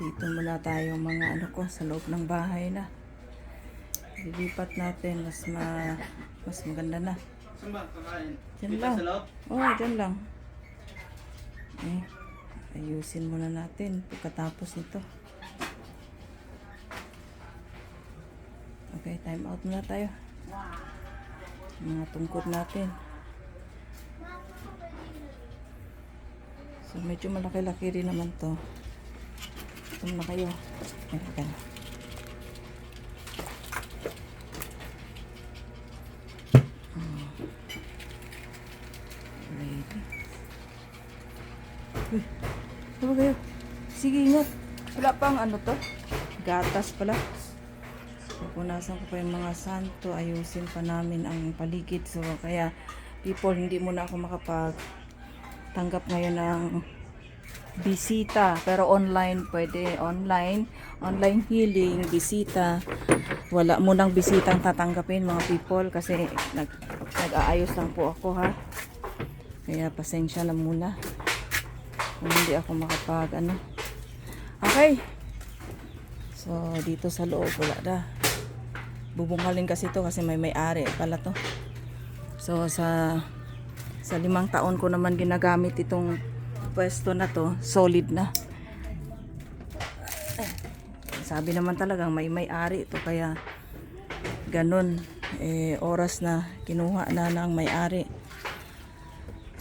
Dito muna tayo mga ano ko sa loob ng bahay na. Lilipat natin mas ma mas maganda na. Dito lang. Oh, dyan lang. Eh, ayusin muna natin pagkatapos nito. Okay, time out muna tayo. Mga tungkod natin. So, medyo malaki-laki rin naman to. Ito na kayo. Ka na. Ready. Uy, ano kayo? Sige, ingat. Wala pang ano to? Gatas pala. Pupunasan ko pa yung mga santo. Ayusin pa namin ang paligid. So, kaya people, hindi muna ako makapag tanggap ngayon ng bisita. Pero online, pwede online. Online healing, bisita. Wala munang bisitang tatanggapin mga people kasi nag, nag-aayos lang po ako ha. Kaya pasensya na muna. Kung hindi ako makapag ano. Okay. So, dito sa loob wala na. Bubungkalin kasi to kasi may may-ari pala to. So, sa sa limang taon ko naman ginagamit itong pwesto na to, solid na. Eh, sabi naman talagang may may-ari ito kaya ganun eh oras na kinuha na ng may-ari.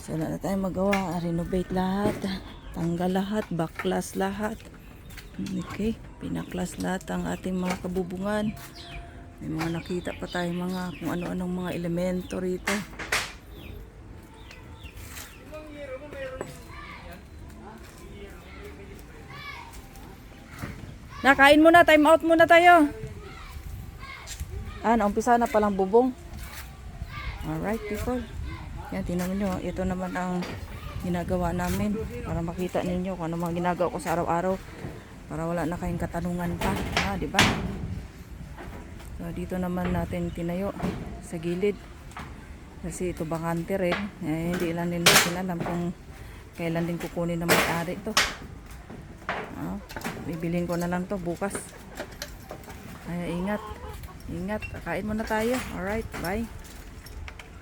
So na tayong magawa, renovate lahat, tanggal lahat, baklas lahat. Okay, pinaklas lahat ang ating mga kabubungan. May mga nakita pa tayong mga kung ano-anong mga elemento rito. Nakain muna, time out muna tayo. Ah, naumpisa na palang bubong. Alright, people. Yan, tingnan nyo. Ito naman ang ginagawa namin para makita ninyo kung ano mga ginagawa ko sa araw-araw para wala na kayong katanungan pa. Ah, di ba? So, dito naman natin tinayo sa gilid. Kasi ito bakante rin. Eh, hindi lang din natin alam kung kailan din kukunin ng may-ari ito. Bibilhin ko na lang to bukas. Kaya ingat. Ingat. Kain muna tayo. Alright, bye.